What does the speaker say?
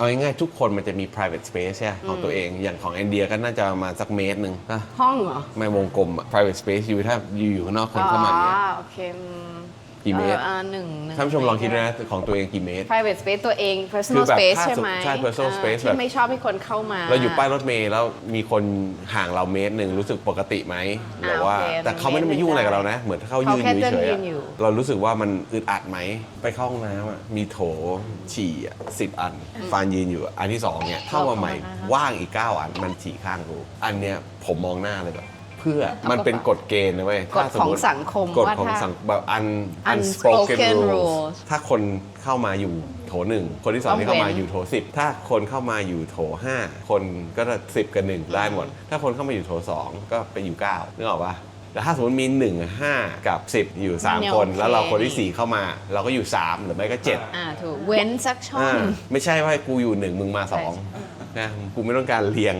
เอาง่ายๆทุกคนมันจะมี private space ใช่ไหมของตัวเอง อย่างของไอเดียก็น่าจะประมาณสักเมตรหนึ่งป่ะห้องเหรอ ไม่วงกลมอะ private space อยู่ถ้าอยู่อยู่ข้างนอกคนเข้ามาอย่างเงี้ย อ๋อโอเคอืม กี่เมตรอออ่าหนึ่งหนึ่ง ท่านผู้ชมลองคิดดูนะของตัวเองกี่เมตร private space ตัวเอง คื personal อแบบ space ถ้าใช่ไหมใช่ personal อ่า space ที่แบบไม่ชอบให้คนเข้ามา เราอยู่ป้ายรถเมล์แล้วมีคนห่างเราเมตรหนึ่งรู้สึกปกติไหมหรือว่า โอเคแต่เขาไม่ได้มายุ่งอะไรกับเรานะ เหมือนถ้าเขายืนเขาแค่อยู่เฉยๆเดินยือะนอยู่เรารู้สึกว่ามันอึดอัดไหมไปเข้าห้องน้ำอะมีโถฉี่สิบอัน ฟานยืนอยู่อะอันที่สองเนี่ยเข้ามาใหม่ว่างอีก9อันมันฉี่ข้างกูอันเนี้ยผมมองหน้าเลยแบบ เพื่อมันเป็นกฎเกณฑ์นะเว้ยกฎถ้าสมของมุติสังคมกฎว่าของถ้าสังแบบอัน unspoken unspoken rules rules ถ้าคนเข้ามาอยู่โถหนึ่งคนที่สองต้องที่เข้ามาเว้นอยู่โถสิบถ้าคนเข้ามาอยู่โถห้าคนก็จะสิบกับหนึ่งได้หมด ถ้าคนเข้ามาอยู่โถสองก็ไปอยู่เก้านึกออกปะแต่ถ้าสมมติมีหนึ่งห้ากับสิบอยู่สามมันยังคนโอเคแล้วเราคนที่สี่เข้ามา เราก็อยู่สามหรือไม่ก็เจ็ดอ่าถูกเว้นสักช่ออ่างไม่ใช่ว่ากูอยู่หนึ่งมึงมาสองนะกูไม่ต้องการเรียง